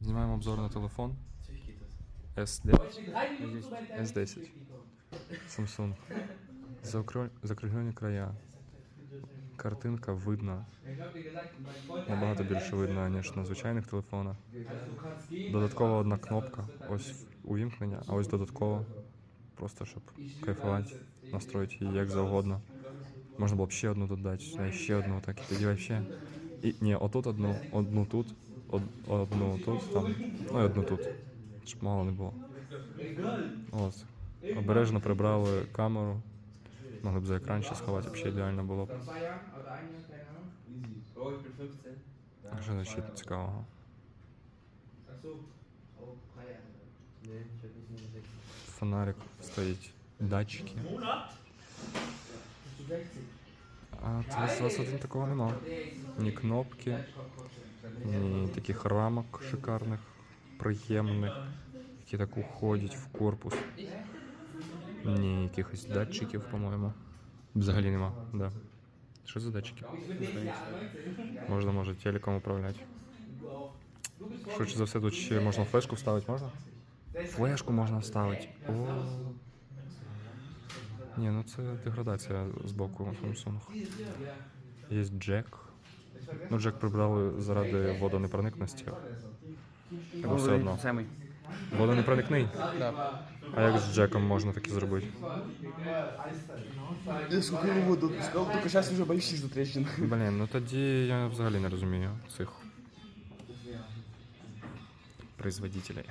Знімаємо обзор на телефон S9. S10. Samsung. Закруглені края. Картинка видна. Набагато більше видно, ніж на звичайних телефонах. Додаткова одна кнопка. Ось увімкнення, а ось додатково. Просто щоб кайфувати, настроїти її як завгодно. Можна було б ще одну додати, ще одну, так і тоді вообще. І ні, отут одну, одну тут, од, одну тут, там, ну і одну тут. Щоб мало не було. От. Обережно прибрали камеру. Могли б за екран ще сховати, взагалі ідеально було б. 15. Що ще цікавого? Ach so. Drei Jahre. Nee, ich hab nicht nur 6. Фонарик стоїть, датчики. Bist du 60? А ts 21 такого нема. Ні кнопки, ні таких рамок шикарних, приємних, які так уходять в корпус. Ні якихось датчиків, по-моєму. Взагалі нема, да. Що за датчики? Можна, може, телеком управляти. Швидше за все, тут ще можна флешку вставити, можна? Флешку можна вставити. О. Ні, ну це деградація з боку Samsung. Є джек. Ну, джек прибрали заради водонепроникності. Але все одно. Самий. Водонепроникний. Да. А як з джеком можна таке зробити? Я сколько его воду отпускал, только сейчас уже боюсь трещин. Блін, ну тоді я взагалі не розумію цих производителей.